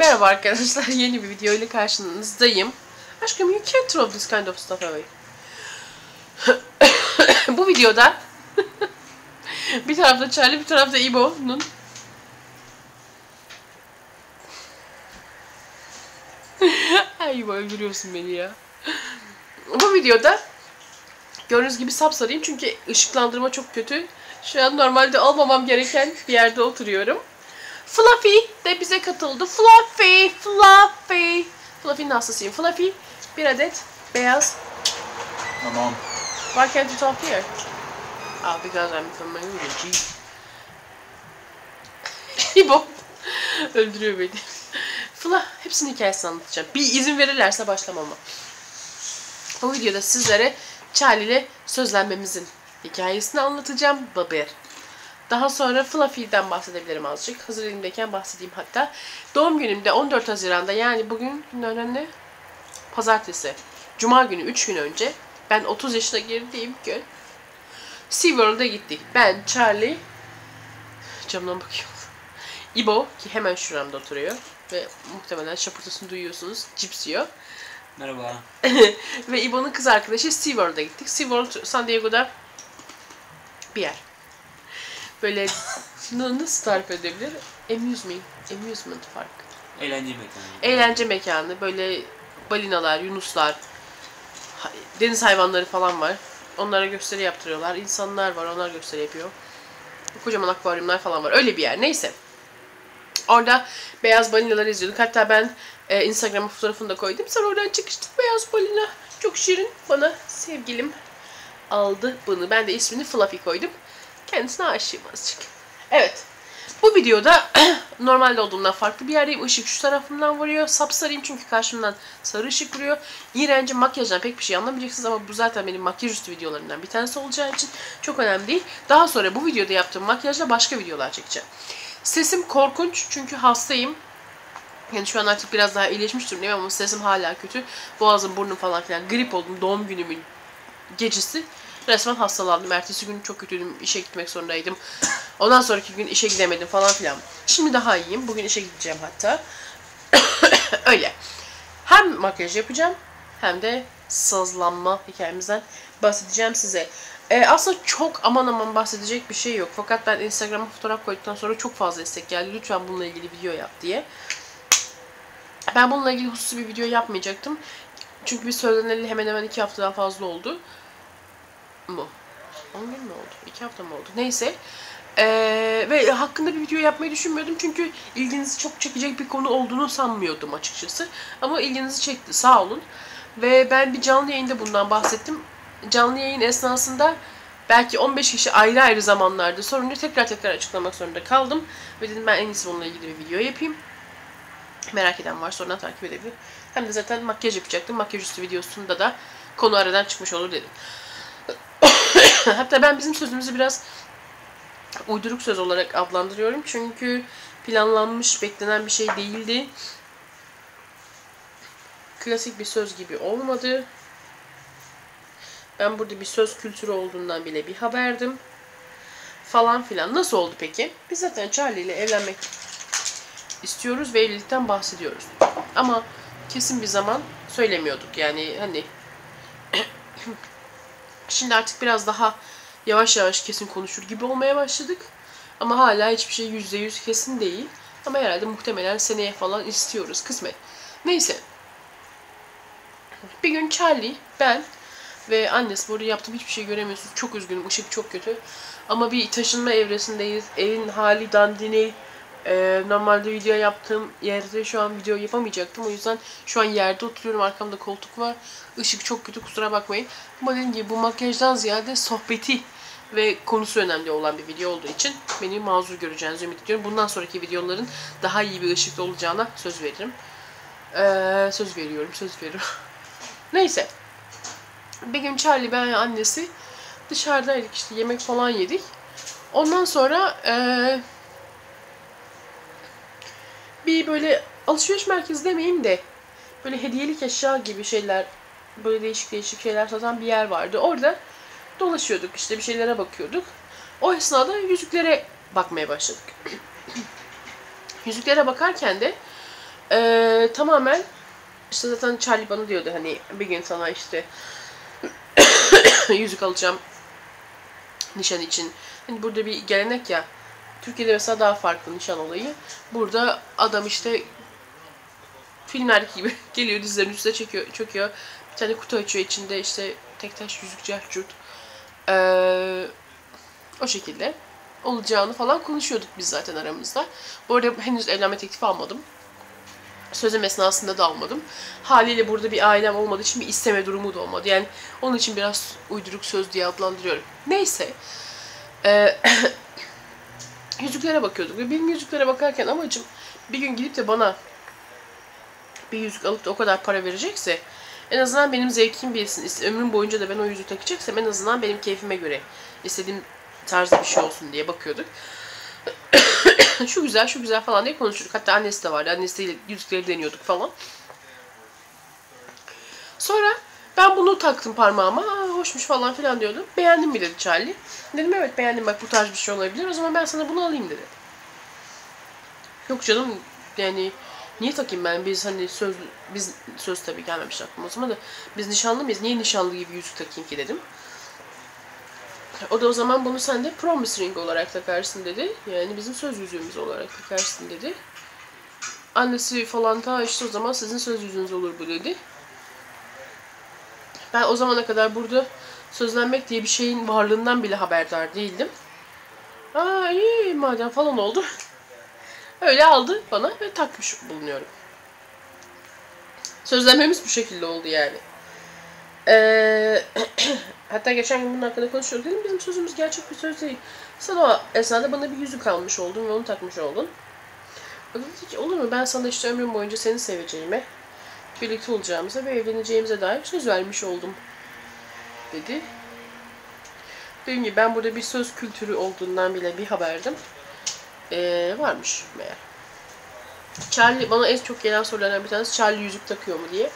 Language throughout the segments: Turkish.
Merhaba arkadaşlar, yeni bir video ile karşınızdayım. Aşkım, you can't throw this kind of stuff away. Bu videoda bir tarafta Charlie, bir tarafta İbo'nun Ay İbo öldürüyorsun beni ya. Bu videoda gördüğünüz gibi sapsarıyım çünkü ışıklandırma çok kötü. Şu an normalde olmamam gereken bir yerde oturuyorum. Fluffy de bize katıldı. Fluffy, Fluffy. Fluffy'nin hastasıyım. Fluffy bir adet beyaz. Tamam. Why can't you talk here? Ah, because I'm familiar with you. İbo. Öldürüyor beni. Fla, hepsinin hikayesini anlatacağım. Bir izin verirlerse başlamama. Bu videoda sizlere Charlie ile sözlenmemizin hikayesini anlatacağım. Babir. Daha sonra Fluffy'den bahsedebilirim azıcık. Hazır elimdeyken bahsedeyim hatta. Doğum günümde 14 Haziran'da yani bugün ne? Pazartesi. Cuma günü 3 gün önce ben 30 yaşına girdiğim gün SeaWorld'a gittik. Ben, Charlie, camdan bakıyorum. İbo ki hemen şuramda oturuyor ve muhtemelen şapırtısını duyuyorsunuz. Cips yiyor. Merhaba. ve İbo'nun kız arkadaşı SeaWorld'a gittik. SeaWorld San Diego'da bir yer. Böyle nasıl tarif edebilir? Amusement, amusement park. Eğlence mekanı. Eğlence mekanı. Böyle balinalar, yunuslar, deniz hayvanları falan var. Onlara gösteri yaptırıyorlar. İnsanlar var, onlar gösteri yapıyor. Kocaman akvaryumlar falan var. Öyle bir yer. Neyse. Orada beyaz balinaları izliyorduk. Hatta ben e, Instagram'a fotoğrafını da koydum. Sonra oradan çıkıştık. Beyaz balina. Çok şirin. Bana sevgilim aldı bunu. Ben de ismini Fluffy koydum. Kendisine aşığım azıcık. Evet. Bu videoda normalde olduğumdan farklı bir yerdeyim. Işık şu tarafımdan vuruyor. Sapsarıyım çünkü karşımdan sarı ışık vuruyor. İğrenci makyajdan pek bir şey anlamayacaksınız ama bu zaten benim makyaj üstü videolarımdan bir tanesi olacağı için çok önemli değil. Daha sonra bu videoda yaptığım makyajla başka videolar çekeceğim. Sesim korkunç çünkü hastayım. Yani şu an artık biraz daha iyileşmiş durumdayım ama sesim hala kötü. Boğazım, burnum falan filan. Grip oldum doğum günümün gecesi. Resmen hastalandım. Ertesi gün çok kötüydüm. İşe gitmek zorundaydım. Ondan sonraki gün işe gidemedim falan filan. Şimdi daha iyiyim. Bugün işe gideceğim hatta. Öyle. Hem makyaj yapacağım hem de sazlanma hikayemizden bahsedeceğim size. Ee, aslında çok aman aman bahsedecek bir şey yok. Fakat ben Instagram'a fotoğraf koyduktan sonra çok fazla istek geldi. Lütfen bununla ilgili video yap diye. Ben bununla ilgili hususi bir video yapmayacaktım. Çünkü bir söyleneli hemen hemen iki haftadan fazla oldu. Mu? 10 gün mü oldu? 2 hafta mı oldu? Neyse. Ee, ve hakkında bir video yapmayı düşünmüyordum çünkü ilginizi çok çekecek bir konu olduğunu sanmıyordum açıkçası. Ama ilginizi çekti sağ olun. Ve ben bir canlı yayında bundan bahsettim. Canlı yayın esnasında belki 15 kişi ayrı ayrı zamanlarda sorunca tekrar tekrar açıklamak zorunda kaldım. Ve dedim ben en iyisi bununla ilgili bir video yapayım. Merak eden var sonradan takip edebilir. Hem de zaten makyaj yapacaktım. Makyaj üstü videosunda da konu aradan çıkmış olur dedim. Hatta ben bizim sözümüzü biraz uyduruk söz olarak adlandırıyorum. Çünkü planlanmış, beklenen bir şey değildi. Klasik bir söz gibi olmadı. Ben burada bir söz kültürü olduğundan bile bir haberdim. Falan filan. Nasıl oldu peki? Biz zaten Charlie ile evlenmek istiyoruz ve evlilikten bahsediyoruz. Ama kesin bir zaman söylemiyorduk. Yani hani Şimdi artık biraz daha yavaş yavaş kesin konuşur gibi olmaya başladık. Ama hala hiçbir şey yüzde yüz kesin değil. Ama herhalde muhtemelen seneye falan istiyoruz kısmet. Neyse. Bir gün Charlie, ben ve annesi burada yaptığım hiçbir şey göremiyorsunuz. Çok üzgünüm. ışık çok kötü. Ama bir taşınma evresindeyiz. Evin hali dandini. Ee, normalde video yaptığım yerde şu an video yapamayacaktım. O yüzden şu an yerde oturuyorum. Arkamda koltuk var. Işık çok kötü kusura bakmayın. Ama dediğim gibi bu makyajdan ziyade sohbeti ve konusu önemli olan bir video olduğu için beni mazur göreceğinizi ümit ediyorum. Bundan sonraki videoların daha iyi bir ışıkta olacağına söz veririm. Ee, söz veriyorum, söz veriyorum. Neyse. Bir gün Charlie, ben annesi dışarıdaydık işte yemek falan yedik. Ondan sonra ee, bir böyle alışveriş merkezi demeyeyim de böyle hediyelik eşya gibi şeyler böyle değişik değişik şeyler satan bir yer vardı. Orada dolaşıyorduk işte bir şeylere bakıyorduk. O esnada yüzüklere bakmaya başladık. yüzüklere bakarken de Ee, tamamen işte zaten Charlie bana diyordu hani bir gün sana işte yüzük alacağım nişan için. Hani burada bir gelenek ya. Türkiye'de mesela daha farklı nişan olayı. Burada adam işte filmlerdeki gibi geliyor dizlerin üstüne çekiyor, çöküyor. Bir tane kutu açıyor içinde işte tek taş yüzük cahcut. Ee, o şekilde olacağını falan konuşuyorduk biz zaten aramızda. Bu arada henüz evlenme teklifi almadım. Sözüm esnasında da almadım. Haliyle burada bir ailem olmadığı için bir isteme durumu da olmadı. Yani onun için biraz uyduruk söz diye adlandırıyorum. Neyse. Ee, yüzüklere bakıyorduk. Ve benim yüzüklere bakarken amacım bir gün gidip de bana bir yüzük alıp da o kadar para verecekse en azından benim zevkim bilsin. Ömrüm boyunca da ben o yüzüğü takacaksam en azından benim keyfime göre istediğim tarzda bir şey olsun diye bakıyorduk. şu güzel, şu güzel falan diye konuşuyorduk. Hatta annesi de vardı. Annesiyle yüzükleri deniyorduk falan. Sonra ben bunu taktım parmağıma. Aa, hoşmuş falan filan diyordum. Beğendin mi dedi Charlie. Dedim evet beğendim bak bu tarz bir şey olabilir. O zaman ben sana bunu alayım dedi. Yok canım yani niye takayım ben? Biz hani söz biz söz tabii gelmemiş aklıma o zaman da biz nişanlı mıyız? Niye nişanlı gibi yüzük takayım ki dedim. O da o zaman bunu sen de promise ring olarak takarsın dedi. Yani bizim söz yüzüğümüz olarak takarsın dedi. Annesi falan ta işte o zaman sizin söz yüzüğünüz olur bu dedi. Ben o zamana kadar burada sözlenmek diye bir şeyin varlığından bile haberdar değildim. Aa iyi madem falan oldu. Öyle aldı bana ve takmış bulunuyorum. Sözlenmemiz bu şekilde oldu yani. Ee, hatta geçen gün bunun hakkında konuşuyorduk. Dedim bizim sözümüz gerçek bir söz değil. Sen o esnada bana bir yüzük almış oldun ve onu takmış oldun. O dedi ki olur mu ben sana işte ömrüm boyunca seni seveceğime, birlikte olacağımıza ve evleneceğimize dair söz vermiş oldum dedi. Dediğim gibi ben burada bir söz kültürü olduğundan bile bir haberdim. Ee, varmış meğer. Charlie bana en çok gelen sorulardan bir tanesi Charlie yüzük takıyor mu diye.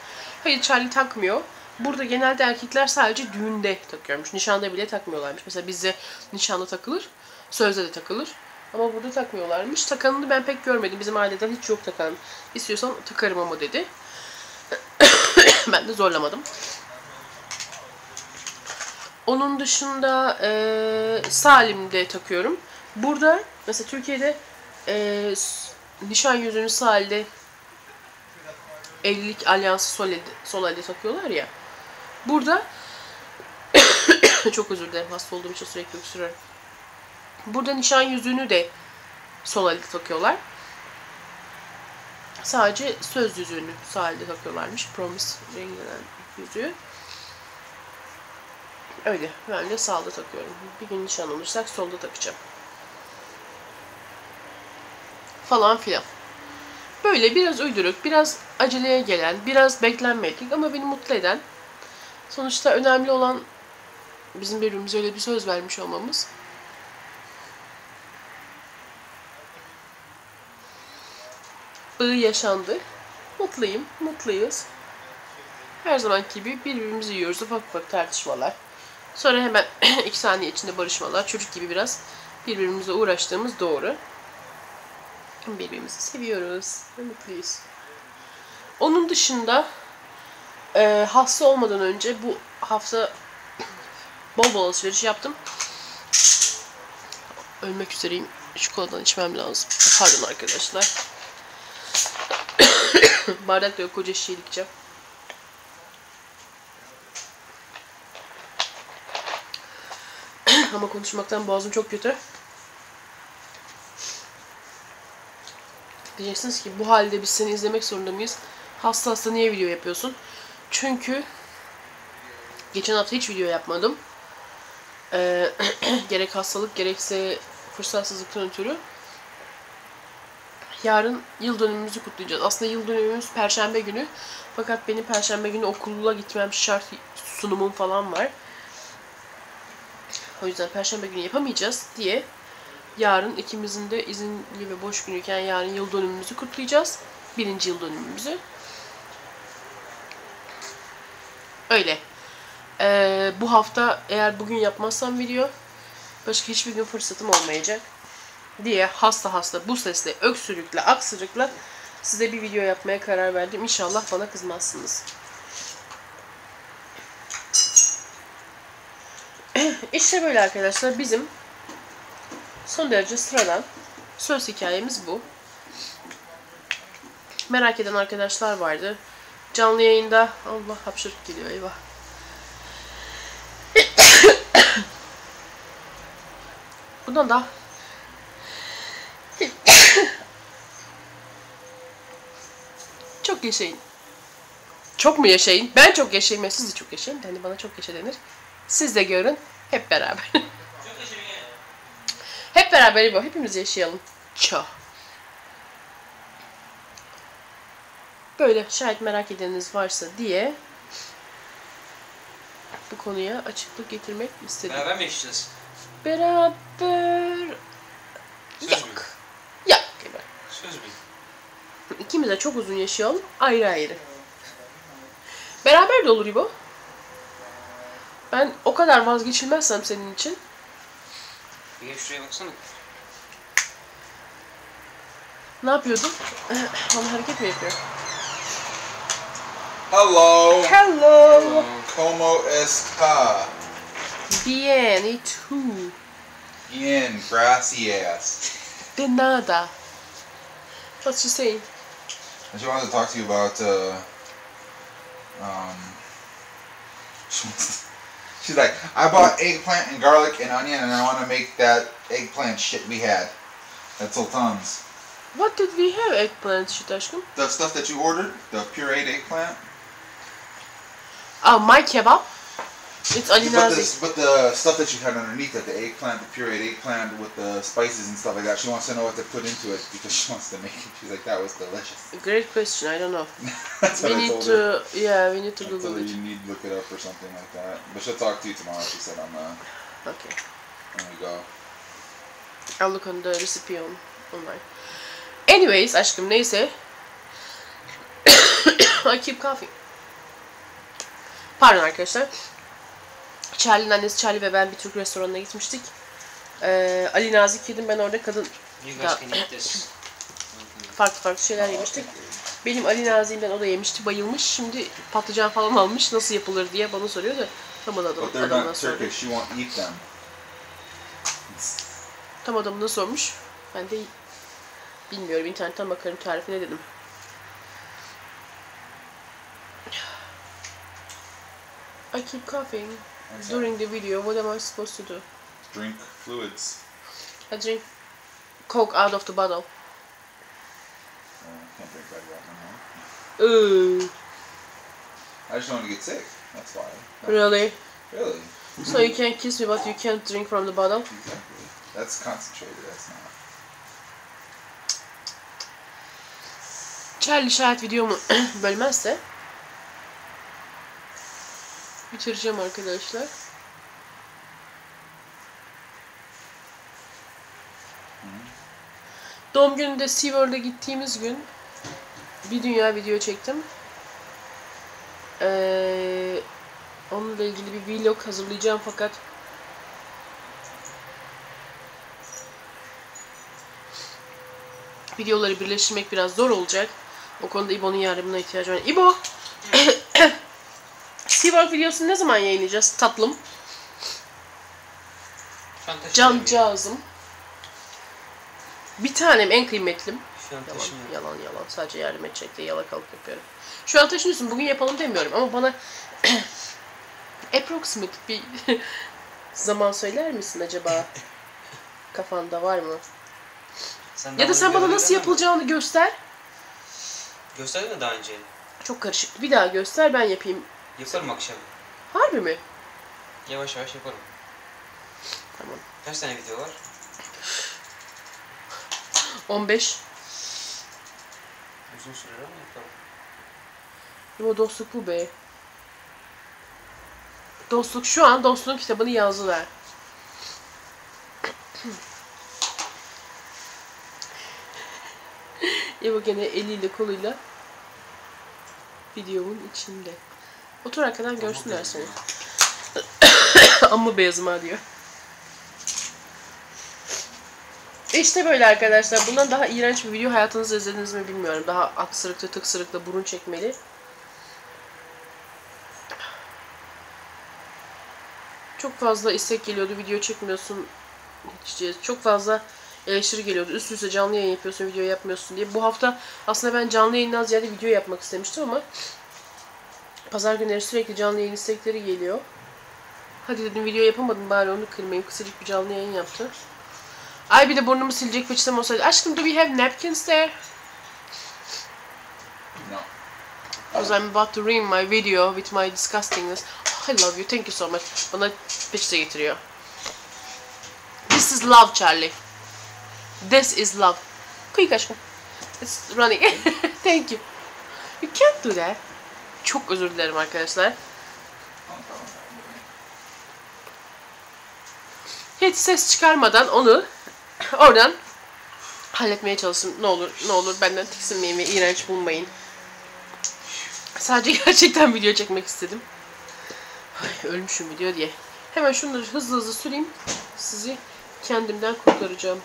Hayır Charlie takmıyor. Burada genelde erkekler sadece düğünde takıyormuş. Nişanda bile takmıyorlarmış. Mesela bizde nişanda takılır, sözde de takılır. Ama burada takmıyorlarmış. Takanını ben pek görmedim. Bizim aileden hiç yok takan. İstiyorsan takarım ama dedi. ben de zorlamadım. Onun dışında e, Salim'de takıyorum. Burada mesela Türkiye'de e, nişan yüzüğünü Salih'de evlilik alyansı sol elde, elde takıyorlar ya. Burada çok özür dilerim hasta olduğum için sürekli öksürüyorum. Burada nişan yüzüğünü de sol elde takıyorlar. Sadece söz yüzüğünü sağ elde takıyorlarmış. Promise denen yüzüğü. Öyle. Ben de sağda takıyorum. Bir gün nişan olursak solda takacağım. Falan filan. Böyle biraz uyduruk, biraz aceleye gelen, biraz beklenmedik ama beni mutlu eden. Sonuçta önemli olan bizim birbirimize öyle bir söz vermiş olmamız. Bağı yaşandı. Mutluyum, mutluyuz. Her zamanki gibi birbirimizi yiyoruz. Ufak ufak tartışmalar. Sonra hemen iki saniye içinde barışmalar. Çocuk gibi biraz birbirimizle uğraştığımız doğru. Birbirimizi seviyoruz mutluyuz. Onun dışında e, hasta olmadan önce bu hafta bol bol alışveriş yaptım. Ölmek üzereyim. Şu koladan içmem lazım. Pardon arkadaşlar. Bardak da yok. Koca şişeyi dikeceğim. Ama konuşmaktan boğazım çok kötü. Diyeceksiniz ki bu halde biz seni izlemek zorunda mıyız? Hasta hasta niye video yapıyorsun? Çünkü geçen hafta hiç video yapmadım. Ee, gerek hastalık gerekse fırsatsızlıktan ötürü. Yarın yıl dönümümüzü kutlayacağız. Aslında yıl dönümümüz perşembe günü. Fakat benim perşembe günü okula gitmem şart sunumum falan var. O yüzden perşembe günü yapamayacağız diye yarın ikimizin de izinli ve boş günüyken yarın yıl dönümümüzü kutlayacağız. Birinci yıl dönümümüzü. Öyle. Ee, bu hafta eğer bugün yapmazsam video başka hiçbir gün fırsatım olmayacak diye hasta hasta bu sesle, öksürükle, aksırıkla size bir video yapmaya karar verdim. İnşallah bana kızmazsınız. işte böyle arkadaşlar bizim son derece sıradan söz hikayemiz bu. Merak eden arkadaşlar vardı. Canlı yayında Allah hapşırık geliyor eyvah. Bundan da çok yaşayın. Çok mu yaşayın? Ben çok yaşayayım ya siz de çok yaşayın. Hani bana çok yaşa denir. Siz de görün. Hep beraber. Hep beraber bu. Hepimiz yaşayalım. Çok. Böyle şayet merak edeniniz varsa diye bu konuya açıklık getirmek istedim. Beraber mi yaşayacağız? Beraber Söz yok. mü? Yok gibi. Söz mü? İkimiz de çok uzun yaşayalım. Ayrı ayrı. Beraber de olur İbo. Ben o kadar vazgeçilmezsem senin için. Bir şuraya baksana. Ne yapıyordun? Bana hareket mi yapıyor? Hello. Hello. Como está? Bien, y tú? Bien, gracias. De nada. What's she saying? And she wanted to talk to you about. Uh, um, she wants she's like, I bought eggplant and garlic and onion, and I want to make that eggplant shit we had at Sultan's. What did we have eggplant shit aşkım? The stuff that you ordered, the pureed eggplant. Oh, my kebab. It's Ali But but the stuff that you had underneath it, the eggplant, the pureed eggplant with the spices and stuff like that, she wants to know what to put into it because she wants to make it. She's like, that was delicious. Great question. I don't know. We need to, yeah, we need to Google it. you need to look it up or something like that. But she'll talk to you tomorrow. She said on the Okay. There we go. I'll look on the recipe on online. Anyways aşkım neyse. I keep coughing. Pardon arkadaşlar. Charlie'nin annesi Charlie ve ben bir Türk restoranına gitmiştik. Ee, Ali Nazik yedim ben orada kadın farklı farklı şeyler yemiştik. Benim Ali Nazik'imden o da yemişti bayılmış. Şimdi patlıcan falan almış nasıl yapılır diye bana soruyor da tam adam, adamına them. Tam adamına sormuş. Ben de bilmiyorum internetten bakarım tarifine dedim. I keep coughing During the video. What am I supposed to do? Drink fluids. I drink Coke out of the bottle. Uh, can't drink that. Ooh, I just don't want to get sick. That's why. really? Really? So you can't kiss me but you can't drink from the bottle? Exactly. That's concentrated. That's not. Charlie şayet videomu bölmezse bitireceğim arkadaşlar. Doğum gününde SeaWorld'a gittiğimiz gün bir dünya video çektim. Ee, onunla ilgili bir vlog hazırlayacağım fakat videoları birleştirmek biraz zor olacak. O konuda İbo'nun yardımına ihtiyacı var. İbo! SeaWorld videosunu ne zaman yayınlayacağız tatlım? Şu an taşımıyor. Cancağızım. Bir tanem en kıymetlim. Şu an Yalan, yalan, yalan. Sadece yardım edecek diye yalakalık yapıyorum. Şu an taşınıyorsun. Bugün yapalım demiyorum ama bana approximate bir zaman söyler misin acaba? Kafanda var mı? Sen Ya da sen bana nasıl yapılacağını göster. Gösterdin mi daha önce? Çok karışık. Bir daha göster ben yapayım. Yaparım akşam. Harbi mi? Yavaş yavaş yaparım. Tamam. Kaç tane video var? 15. Uzun sürer ama yaparım. Ama dostluk bu be. Dostluk şu an dostluğun kitabını yazdılar. Eva gene eliyle koluyla videomun içinde. Otur arkadan görsünler seni. Amma beyazım ha diyor. İşte böyle arkadaşlar. Bundan daha iğrenç bir video hayatınızda izlediniz mi bilmiyorum. Daha aksırıklı tıksırıklı burun çekmeli. Çok fazla istek geliyordu. Video çekmiyorsun. Çok fazla eleştiri geliyordu. Üst üste canlı yayın yapıyorsun, video yapmıyorsun diye. Bu hafta aslında ben canlı yayından ziyade video yapmak istemiştim ama pazar günleri sürekli canlı yayın istekleri geliyor. Hadi dedim video yapamadım bari onu kırmayayım. Kısacık bir canlı yayın yaptı. Ay bir de burnumu silecek peçetem olsaydı. Aşkım do we have napkins there? No. Because I'm about to ruin my video with my disgustingness. Oh, I love you. Thank you so much. Bana peçete getiriyor. This is love Charlie. This is love. Quick aşkım. It's running. Thank you. You can't do that. Çok özür dilerim arkadaşlar. Hiç ses çıkarmadan onu oradan halletmeye çalıştım. Ne olur ne olur benden tiksinmeyin ve iğrenç bulmayın. Sadece gerçekten video çekmek istedim. Ay, ölmüşüm video diye. Hemen şunları hızlı hızlı süreyim. Sizi kendimden kurtaracağım.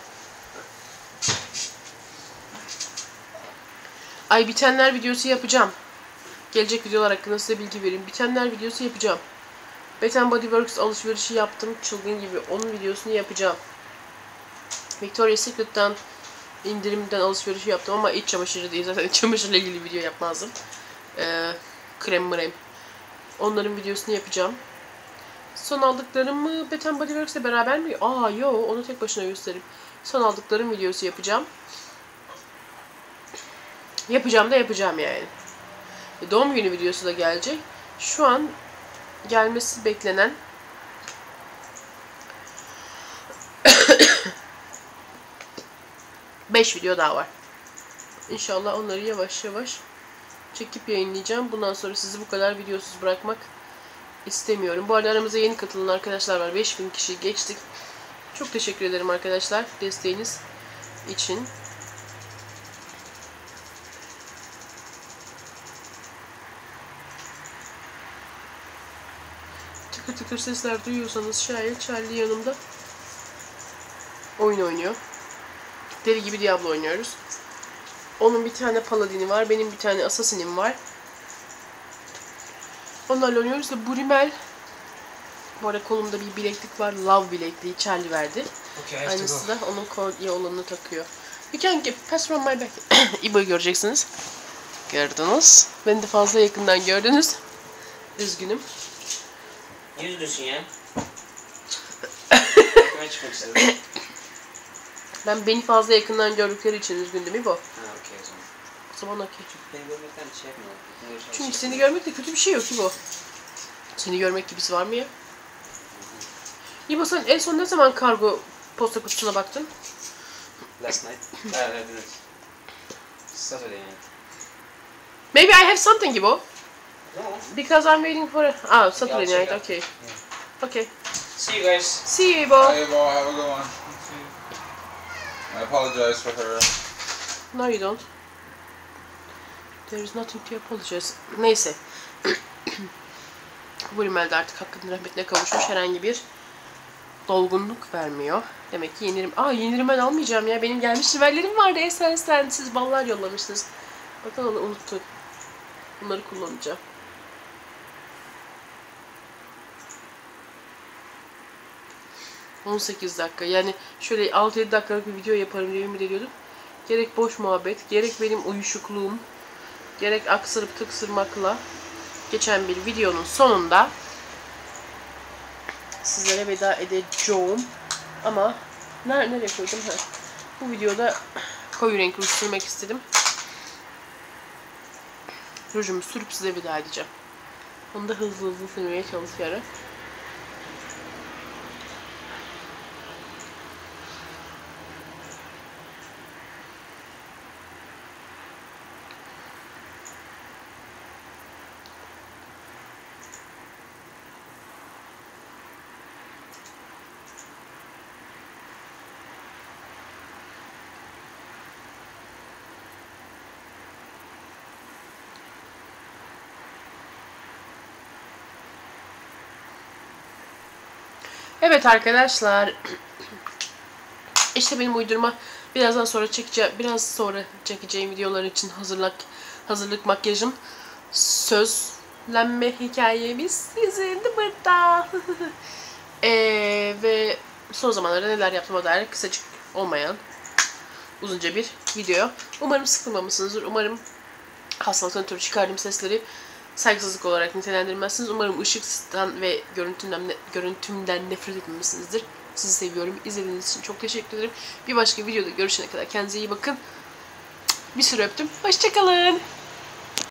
Ay bitenler videosu yapacağım. Gelecek videolar hakkında size bilgi vereyim. Bitenler videosu yapacağım. Bath Body Works alışverişi yaptım. Çılgın gibi. Onun videosunu yapacağım. Victoria's Secret'tan indirimden alışveriş yaptım ama iç çamaşırı değil. Zaten iç çamaşırla ilgili video yapmazdım. Ee, krem mrem. Onların videosunu yapacağım. Son aldıklarımı Bath Body Works'le beraber mi? Aa yo onu tek başına göstereyim. Son aldıklarım videosu yapacağım. Yapacağım da yapacağım yani. E, Doğum günü videosu da gelecek. Şu an gelmesi beklenen Beş video daha var. İnşallah onları yavaş yavaş çekip yayınlayacağım. Bundan sonra sizi bu kadar videosuz bırakmak istemiyorum. Bu arada aramıza yeni katılan arkadaşlar var. 5000 kişi geçtik. Çok teşekkür ederim arkadaşlar desteğiniz için. Tıkır tıkır sesler duyuyorsanız şayet Charlie yanımda oyun oynuyor. Deli gibi Diablo oynuyoruz. Onun bir tane paladini var. Benim bir tane asasinim var. Onlarla oynuyoruz da Burimel bu arada kolumda bir bileklik var. Love bilekliği Charlie verdi. Okay. Aynısı da onun kolye olanını takıyor. You can get pass from my back. İbo'yu göreceksiniz. Gördünüz. Beni de fazla yakından gördünüz. Üzgünüm. Niye üzülüyorsun ya? Çıkmak? Ben beni fazla yakından gördükleri için üzgündüm İbo. Ha okey o zaman. O zaman okey. Beni görmekten şey görüşmek Çünkü için. seni görmek de kötü bir şey yok İbo. Seni görmek gibisi var mı ya? İbo sen en son ne zaman kargo posta kutusuna baktın? Last night. Ha evet evet. Saturday night. Maybe I have something İbo. No. Because I'm waiting for... Ah, Saturday Yeah, night, check out. okay. Okay. See you guys. See you İbo. Hey, Bo, have a good one. I apologize for her. No you don't. There is nothing to apologize. Neyse. Bu rimel de artık hakkının rahmetine kavuşmuş. Herhangi bir dolgunluk vermiyor. Demek ki yeni rim... Aa yeni rimel almayacağım ya. Benim gelmiş rimellerim vardı. Essence'den siz ballar yollamışsınız. Bakın onu unuttum. Bunları kullanacağım. ...18 dakika. Yani şöyle 6-7 dakikalık bir video yaparım diye ümit ediyordum. Gerek boş muhabbet, gerek benim uyuşukluğum, gerek aksırıp tıksırmakla geçen bir videonun sonunda sizlere veda edeceğim. Ama ner nereye koydum? Ha. Bu videoda koyu renk ruj sürmek istedim. Rujumu sürüp size veda edeceğim. Onu da hızlı hızlı sürmeye çalışarak. Evet arkadaşlar. İşte benim uydurma birazdan sonra çekeceğim, biraz sonra çekeceğim videolar için hazırlık hazırlık makyajım sözlenme hikayemiz sizin burada. Eee ve son zamanlarda neler yaptığıma dair kısacık olmayan uzunca bir video. Umarım sıkılmamışsınızdır. Umarım hastalıktan ötürü çıkardığım sesleri saygısızlık olarak nitelendirmezsiniz. Umarım ışıktan ve görüntümden, görüntümden nefret etmemişsinizdir. Sizi seviyorum. İzlediğiniz için çok teşekkür ederim. Bir başka videoda görüşene kadar kendinize iyi bakın. Bir sürü öptüm. Hoşçakalın.